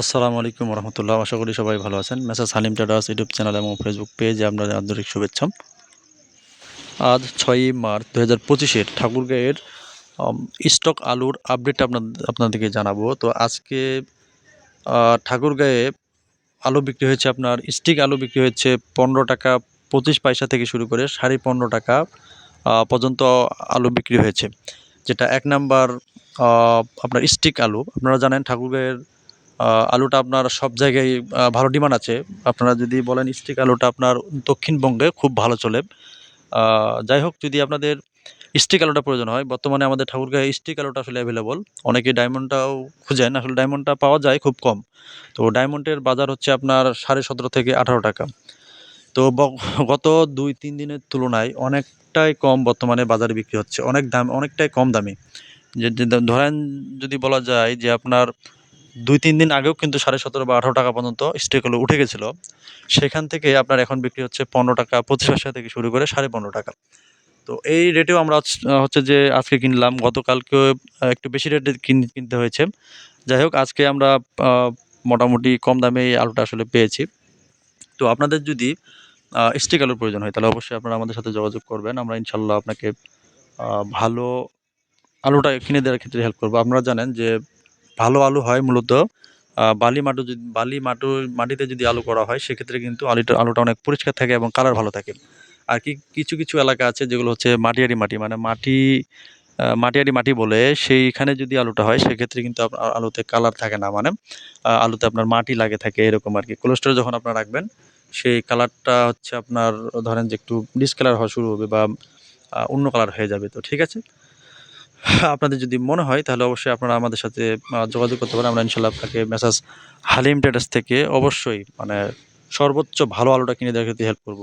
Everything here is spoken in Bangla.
আসসালামু আলাইকুম রহমতুল্লাহ। আশা করি সবাই ভালো আছেন। Messrs Halim traders YouTube channel এবং ফেসবুক পেজে আপনাদের আন্তরিক শুভেচ্ছা। আজ ছয়ই মার্চ দু হাজার পঁচিশের ঠাকুরগাঁয়ের স্টক আলুর আপডেট আপনার আপনাদেরকে জানাব। তো আজকে ঠাকুরগাঁয়ে আলু বিক্রি হয়েছে আপনার, স্টিক আলু বিক্রি হয়েছে পনেরো টাকা পঁচিশ পয়সা থেকে শুরু করে সাড়ে পনেরো টাকা পর্যন্ত আলু বিক্রি হয়েছে। যেটা এক নাম্বার আপনার স্টিক আলু। আপনারা জানেন ঠাকুরগাঁয়ের আলুটা আপনার সব জায়গায় ভালো ডিমান্ড আছে। আপনারা যদি বলেন স্টিক আলুটা আপনার দক্ষিণবঙ্গে খুব ভালো চলে। যাই হোক, যদি আপনাদের স্টিক আলুটা প্রয়োজন হয়, বর্তমানে আমাদের ঠাকুরগাঁয়ে স্টিক আলুটা আসলে অ্যাভেলেবল অনেকে ডায়মন্ডটাও খুঁজেন, আসলে ডায়মন্ডটা পাওয়া যায় খুব কম। তো ডায়মন্ডের বাজার হচ্ছে আপনার সাড়ে সতেরো থেকে আঠারো টাকা। তো গত দুই, তিন দিনের তুলনায় অনেকটাই কম বর্তমানে বাজারে বিক্রি হচ্ছে। অনেক দাম, অনেকটাই কম দামি। যে যে, ধরেন যদি বলা যায় যে আপনার দুই, তিন দিন আগেও কিন্তু সাড়ে সতেরো বা আঠারো টাকা পর্যন্ত স্টেকগুলো উঠে গেছিল। সেখান থেকে আপনার এখন বিক্রি হচ্ছে পনেরো টাকা, পঁচিশ পয়সা থেকে শুরু করে সাড়ে পনেরো টাকা। তো এই রেটেও আমরা হচ্ছে যে আজকে কিনলাম গতকালকে একটু বেশি রেটে কিন- কিনতে হয়েছে। যাই হোক, আজকে আমরা মোটামুটি কম দামে এই আলুটা আসলে পেয়েছি। তো আপনাদের যদি স্টিক আলুর প্রয়োজন হয়, তাহলে অবশ্যই আপনারা আমাদের সাথে যোগাযোগ করবেন। আমরা ইনশাল্লাহ আপনাকে ভালো আলুটা কিনে দেওয়ার ক্ষেত্রে হেল্প করব। আপনারা জানেন যে ভালো আলু হয় মূলত বালি মাটু যদি, বালি মাটু, মাটিতে যদি আলু করা হয়, সেক্ষেত্রে কিন্তু আলুটা আলুটা অনেক পরিষ্কার থাকে এবং কালার ভালো থাকে। আর কি, কিছু কিছু এলাকা আছে যেগুলো হচ্ছে মাটিয়ারি মাটি মানে মাটি মাটিয়ারি মাটি বলে সেইখানে যদি আলুটা হয়, সেক্ষেত্রে কিন্তু আপনার আলুতে কালার থাকে না। মানে আলুতে আপনার মাটি লাগে থাকে এরকম আর কি। কোলেস্ট্রল যখন আপনার রাখবেন, সেই কালারটা হচ্ছে আপনার, ধরেন যে একটু ডিসকালার হওয়া শুরু হবে বা অন্য কালার হয়ে যাবে। তো ঠিক আছে? আপনাদের যদি মনে হয়, তাহলে অবশ্যই আপনারা আমাদের সাথে যোগাযোগ করতে পারেন। আমরা ইনশাল্লাহ আপনাকে মেসাজ হালিম ট্রেডার্স থেকে অবশ্যই মানে সর্বোচ্চ ভালো আলুটা কিনে দেওয়ার ক্ষেত্রে হেল্প করব।